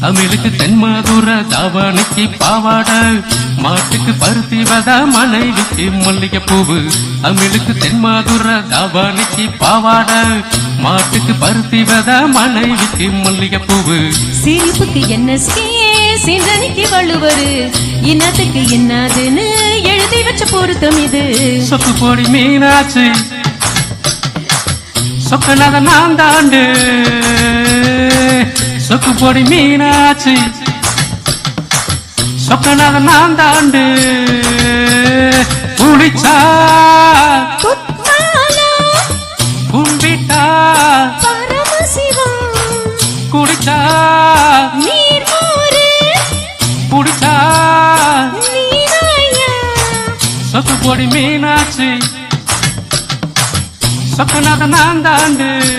தமிழுக்கு தென்மாதுர தாவானிக்கு பாவாட மாட்டுக்கு பருத்தி வத மனைவிக்கு மல்லிகை பூவு தமிழுக்கு தென்மாதுர தாவானிக்கு பாவாட மாட்டுக்கு பருத்தி வத மனைவிக்கு மல்லிகை பூவு சிரிப்புக்கு என்ன சிந்தனைக்கு வள்ளுவரு. இனத்துக்கு என்னதுன்னு எழுதி வச்ச பொருத்தம் இது. சொக்கு பொடி மீனாச்சு சொக்கனத நான் தாண்டு சொக்கு பொடி மீனாச்சு. சொக்கனத நான் தாண்டு குளிச்சா. கும்பிட்டா. குடிச்சா. குடிச்சா. சொக்கு பொடி மீனாச்சு. சொக்கனத நான் தாண்டு